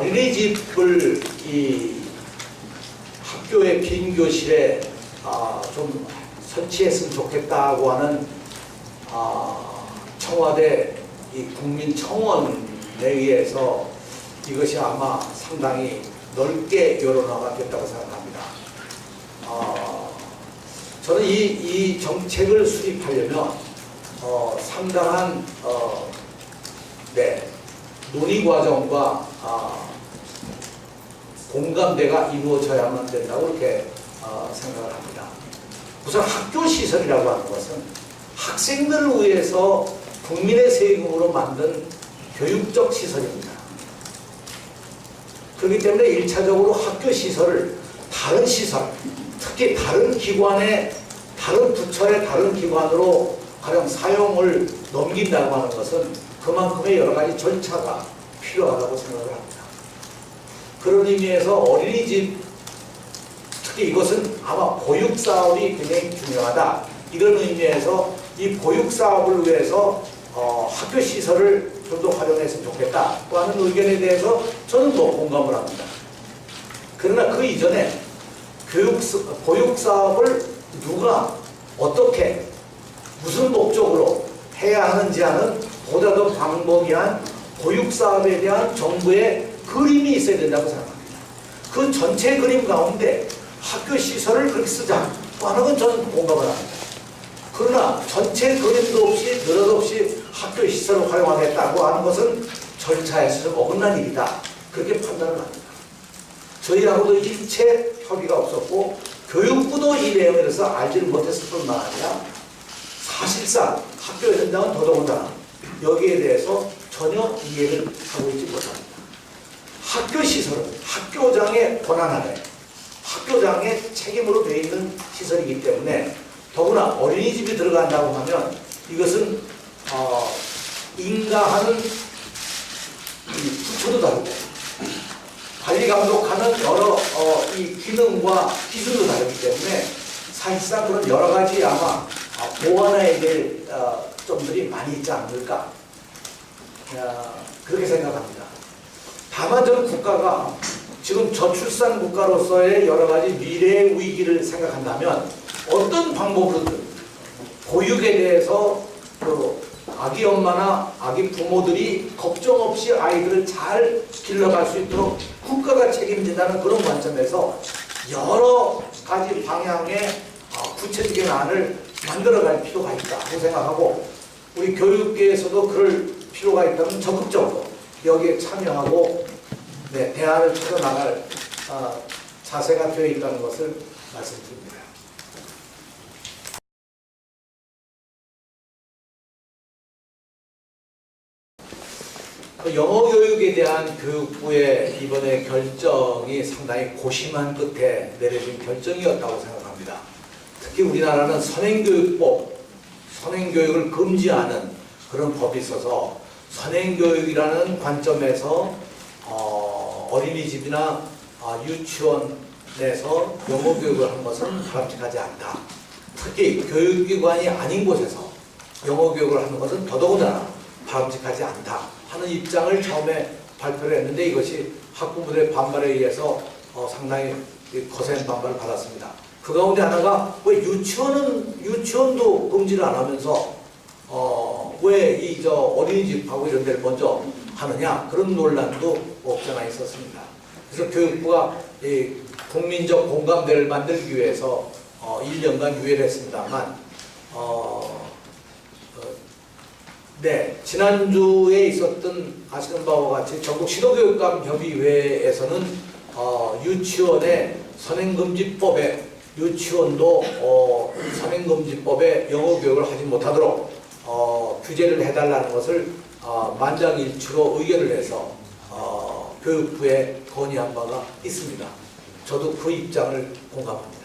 어린이집을 이 학교의 빈 교실에 아, 좀 설치했으면 좋겠다고 하는 아, 청와대 이 국민청원에 의해서 이것이 아마 상당히 넓게 됐다고 생각합니다. 아, 저는 이, 이 정책을 수립하려면 어, 상당한 어, 네, 논의 과정과 아, 공감대가 이루어져야만 된다고 이렇게 어, 생각을 합니다. 우선 학교 시설이라고 하는 것은 학생들을 위해서 국민의 세금으로 만든 교육적 시설입니다. 그렇기 때문에 일차적으로 학교 시설을 다른 시설, 특히 다른 기관의 다른 부처의 다른 기관으로 가령 사용을 넘긴다고 하는 것은 그만큼의 여러 가지 절차가 필요하다고 생각을 합니다. 그런 의미에서 어린이집 특히 이것은 아마 보육 사업이 굉장히 중요하다. 이런 의미에서 이 보육 사업을 위해서 어, 학교 시설을 좀 더 활용했으면 좋겠다고 하는 의견에 대해서 저는 뭐 공감을 합니다. 그러나 그 이전에 교육 사- 보육 사업을 누가 어떻게 무슨 목적으로 해야 하는지 하는 보다 더 방법이한 보육 사업에 대한 정부의 그림이 있어야 된다고 생각합니다. 그 전체 그림 가운데 학교 시설을 그렇게 쓰자 하는 건 저는 공감을 합니다. 그러나 전체 그림도 없이 느닷없이 학교 시설을 활용하겠다고 하는 것은 절차에서 좀 어긋난 일이다. 그렇게 판단을 합니다. 저희하고도 일체 협의가 없었고 교육부도 이 내용에 대해서 알지를 못했을 뿐만 아니라 사실상 학교 현장은 더더군다나 여기에 대해서 전혀 이해를 하고 있지 못합니다. 학교 시설은 학교장의 권한 아래 학교장의 책임으로 되어 있는 시설이기 때문에 더구나 어린이집이 들어간다고 하면 이것은 어, 인가하는 이 부처도 다르고 관리 감독하는 여러 어, 이 기능과 기준도 다르기 때문에 사실상 그런 여러 가지 아마 어, 보완해야 될 어, 점들이 많이 있지 않을까 어, 그렇게 생각합니다. 다만 저는 국가가 지금 저출산 국가로서의 여러 가지 미래의 위기를 생각한다면 어떤 방법으로든 보육에 대해서 그 아기 엄마나 아기 부모들이 걱정 없이 아이들을 잘 길러갈 수 있도록 국가가 책임진다는 그런 관점에서 여러 가지 방향의 어, 구체적인 안을 만들어갈 필요가 있다고 생각하고 우리 교육계에서도 그럴 필요가 있다면 적극적으로 여기에 참여하고 네, 대안을 찾아 나갈 어, 자세가 되어 있다는 것을 말씀드립니다. 그 영어 교육에 대한 교육부의 이번에 결정이 상당히 고심한 끝에 내려진 결정이었다고 생각합니다. 특히 우리나라는 선행교육법, 선행교육을 금지하는 그런 법이 있어서 선행교육이라는 관점에서 어, 어린이집이나 아, 유치원에서 영어 교육을 한 것은 바람직하지 않다. 특히 교육기관이 아닌 곳에서 영어 교육을 하는 것은 더더군다나 바람직하지 않다 하는 입장을 처음에 발표를 했는데 이것이 학부모들의 반발에 의해서 어, 상당히 거센 반발을 받았습니다. 그 가운데 하나가 왜 유치원은 유치원도 금지를 안 하면서 어, 왜 이 저 어린이집하고 이런 데를 먼저 하느냐 그런 논란도 없잖아 있었습니다. 그래서 교육부가 이 국민적 공감대를 만들기 위해서 어, 1년간 유예를 했습니다만 어, 어, 네 지난주에 있었던 아시는 바와 같이 전국 시도교육감 협의회에서는 어, 유치원의 선행금지법에 유치원도 어, 선행금지법에 영어 교육을 하지 못하도록 어, 규제를 해달라는 것을 어, 만장일치로 의견을 내서 어, 교육부에 건의한 바가 있습니다. 저도 그 입장을 공감합니다.